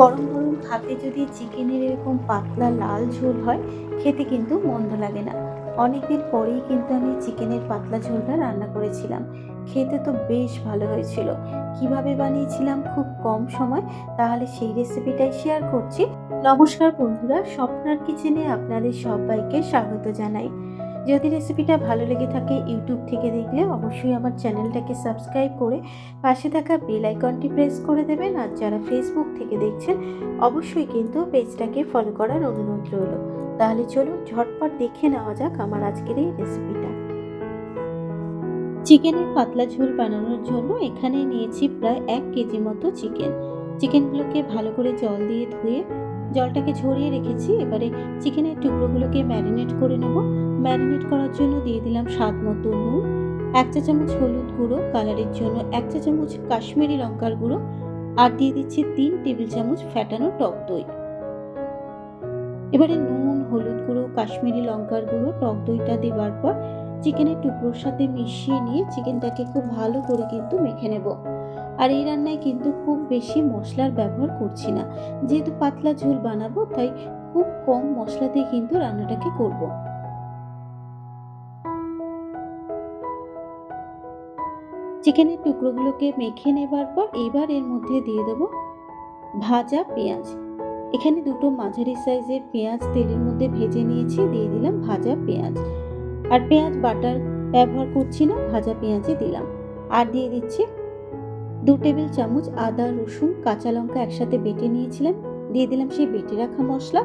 গরম গরম ভাতে যদি চিকেনের এরকম পাতলা লাল ঝোল হয়, খেতে কিন্তু মন্দ লাগে না। অনেকদিন পরেই কিন্তু আমি চিকেনের পাতলা ঝোলটা রান্না করেছিলাম। খেতে তো বেশ ভালো হয়েছিল। কীভাবে বানিয়েছিলাম খুব কম সময়, তাহলে সেই রেসিপিটাই শেয়ার করছি। নমস্কার বন্ধুরা, স্বপ্নার কিচেনে আপনাদের সবাইকে স্বাগত জানাই। যদি রেসিপিটা ভালো লেগে থাকে ইউটিউব থেকে দেখলে অবশ্যই আমার চ্যানেলটাকে সাবস্ক্রাইব করে পাশে থাকা বেল আইকনটি প্রেস করে দেবেন। আর যারা ফেসবুক থেকে দেখছেন, অবশ্যই কিন্তু পেজটাকে ফলো করার অনুরোধ রইল। তাহলে চলুন ঝটপট দেখে নেওয়া যাক আমার আজকের এই রেসিপিটা চিকেনের পাতলা ঝোল বানানোর জন্য এখানে নিয়েছি প্রায় এক কেজি মতো চিকেন চিকেনগুলোকে ভালো করে জল দিয়ে ধুয়ে জলটাকে ঝরিয়ে রেখেছি, এবারে চিকেনের টুকরোগুলোকে ম্যারিনেট করে নেব। ম্যারিনেট করার জন্য দিয়ে দিলাম স্বাদ মতো নুন, এক চা চামচ হলুদ গুঁড়ো কালারের জন্য এক চা চামচ কাশ্মীরি লঙ্কার গুঁড়ো, আর দিয়ে দিচ্ছি তিন টেবিল চামচ ফ্যাটানো টক দই। এবারে নুন, হলুদ গুঁড়ো, কাশ্মীরি লঙ্কার গুঁড়ো, টক দইটা দেওয়ার পর চিকেনের টুকরোর সাথে মিশিয়ে নিয়ে চিকেনটাকে খুব ভালো করে কিন্তু মেখে নেব। আর এই রান্নায় কিন্তু খুব বেশি মশলার ব্যবহার করছি না। যেহেতু পাতলা ঝোল বানাবো, তাই খুব কম মশলাতেই কিন্তু রান্নাটাকে করব। চিকেনের টুকরোগুলোকে মেখে নেবার পর এবার এর মধ্যে দিয়ে দেবো ভাজা পেঁয়াজ। এখানে দুটো মাঝারি সাইজের পেঁয়াজ তেলের মধ্যে ভেজে নিয়েছি, দিয়ে দিলাম ভাজা পেঁয়াজ। আর পেঁয়াজ বাটার ব্যবহার করছি না, ভাজা পেঁয়াজই দিলাম। আর দিয়ে দিচ্ছি দু টেবিল চামচ আদা, রসুন, কাঁচা লঙ্কা একসাথে বেটে নিয়েছিলাম। দিয়ে দিলাম সেই বেটে রাখা মশলা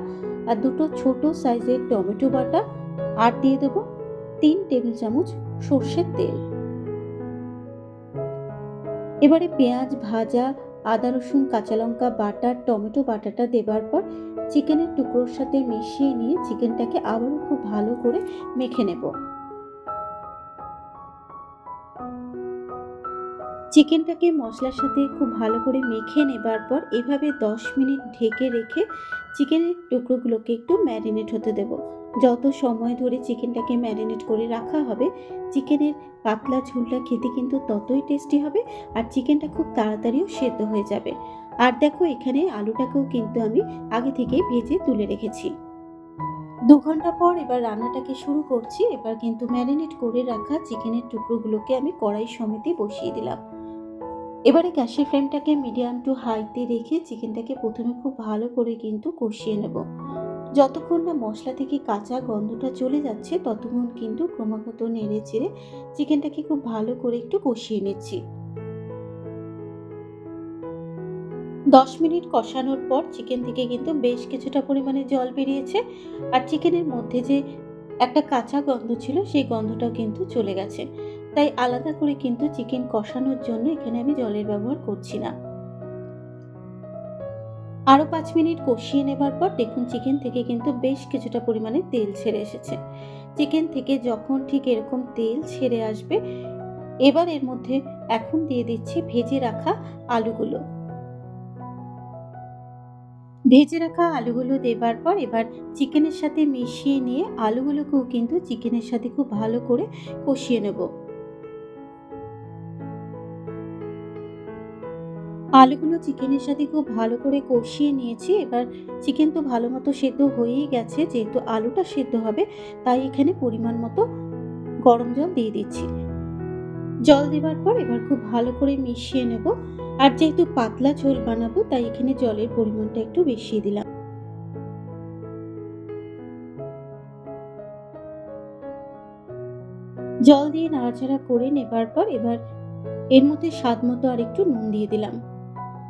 আর দুটো ছোট সাইজের টমেটো বাটা। আর দিয়ে দেবো তিন টেবিল চামচ সর্ষের তেল। এবারে পেঁয়াজ ভাজা, আদা, রসুন, কাঁচা লঙ্কা বাটা, টমেটো বাটাটা দেবার পর চিকেনের টুকরোর সাথে মিশিয়ে নিয়ে চিকেনটাকে আবারও খুব ভালো করে মেখে নেব। চিকেনটাকে মশলার সাথে খুব ভালো করে মেখে নেবার পর এভাবে দশ মিনিট ঢেকে রেখে চিকেনের টুকরোগুলোকে একটু ম্যারিনেট হতে দেব। যত সময় ধরে চিকেনটাকে ম্যারিনেট করে রাখা হবে, চিকেনের পাতলা ঝোলটা খেতে কিন্তু ততই টেস্টি হবে আর চিকেনটা খুব তাড়াতাড়িও সেদ্ধ হয়ে যাবে। আর দেখো এখানে আলুটাকেও কিন্তু আমি আগে থেকেই ভেজে তুলে রেখেছি। দু ঘণ্টা পর এবার রান্নাটাকে শুরু করছি। এবার কিন্তু ম্যারিনেট করে রাখা চিকেনের টুকরোগুলোকে আমি কড়াই সমেতে বসিয়ে দিলাম। এবারে গ্যাসের ফ্লেমটাকে মিডিয়াম টু হাইতে রেখে চিকেনটাকে প্রথমে খুব ভালো করে কিন্তু কষিয়ে নেব। যতক্ষণ না মশলা থেকে কাঁচা গন্ধটা চলে যাচ্ছে, ততক্ষণ কিন্তু ক্রমাগত নেড়ে চেড়ে চিকেনটাকে খুব ভালো করে একটু কষিয়ে নিচ্ছি। দশ মিনিট কষানোর পর চিকেন থেকে কিন্তু বেশ কিছুটা পরিমাণে জল বেরিয়েছে আর চিকেনের মধ্যে যে একটা কাঁচা গন্ধ ছিল, সেই গন্ধটাও কিন্তু চলে গেছে। তাই আলাদা করে কিন্তু চিকেন কষানোর জন্য এখানে আমি জলের ব্যবহার করছি না। আরও পাঁচ মিনিট কষিয়ে নেবার পর দেখুন চিকেন থেকে কিন্তু বেশ কিছুটা পরিমাণে তেল ছেড়ে এসেছে। চিকেন থেকে যখন ঠিক এরকম তেল ছেড়ে আসবে, এবার এর মধ্যে এখন দিয়ে দিচ্ছি ভেজে রাখা আলুগুলো। ভেজে রাখা আলুগুলো দেবার পর এবার চিকেনের সাথে মিশিয়ে নিয়ে আলুগুলোকেও কিন্তু চিকেনের সাথে খুব ভালো করে কষিয়ে নেব। আলুগুলো চিকেনের সাথে খুব ভালো করে কষিয়ে নিয়েছি। এবার চিকেন তো ভালো মতো সেদ্ধ হয়েই গেছে, যেহেতু আলুটা সেদ্ধ হবে, তাই এখানে পরিমাণ মতো গরম জল দিয়ে দিচ্ছি। জল দেওয়ার পর এবার খুব ভালো করে মিশিয়ে নেব। আর যেহেতু পাতলা ঝোল বানাবো, তাই এখানে জলের পরিমাণটা একটু বেশি দিলাম। জল দিয়ে নাড়াচাড়া করে নেবার পর এবার এর মধ্যে স্বাদ মতো আর একটু নুন দিয়ে দিলাম।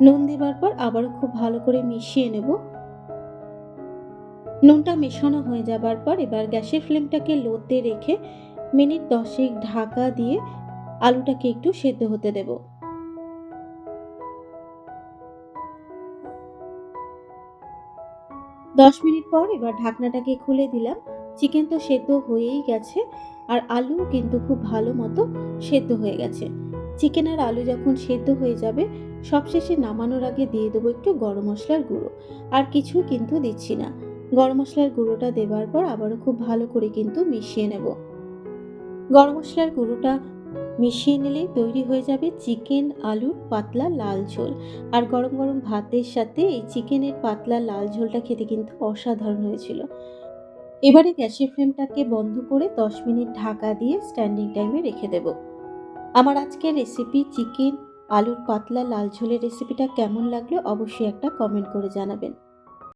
নুন দেবার পর আবারও খুব ভালো করে মিশিয়ে নেব। নুনটা মেশানো হয়ে যাবার পর এবার গ্যাসের ফ্লেমটাকে লোতে রেখে মিনিট দশেক ঢাকা দিয়ে আলুটাকে একটু সেদ্ধ হতে দেব। দশ মিনিট পর এবার ঢাকনাটাকে খুলে দিলাম। চিকেন তো সেদ্ধ হয়েই গেছে, আর আলু কিন্তু খুব ভালো মতো সেদ্ধ হয়ে গেছে। চিকেন আর আলু যখন সেদ্ধ হয়ে যাবে, সবশেষে নামানোর আগে দিয়ে দেবো একটু গরম মশলার গুঁড়ো। আর কিছু কিন্তু দিচ্ছি না। গরম মশলার গুঁড়োটা দেবার পর আবারও খুব ভালো করে কিন্তু মিশিয়ে নেব। গরম মশলার গুঁড়োটা মিশিয়ে নিলেই তৈরি হয়ে যাবে চিকেন আলুর পাতলা লাল ঝোল। আর গরম গরম ভাতের সাথে এই চিকেনের পাতলা লাল ঝোলটা খেতে কিন্তু অসাধারণ হয়েছিল। এবারে গ্যাসের ফ্লেমটাকে বন্ধ করে 10 মিনিট ঢাকা দিয়ে স্ট্যান্ডিং টাইমে রেখে দেব। আমার আজকের রেসিপি চিকেন আলুর পাতলা লাল ঝোলের রেসিপিটা কেমন লাগল অবশ্যই একটা কমেন্ট করে জানাবেন।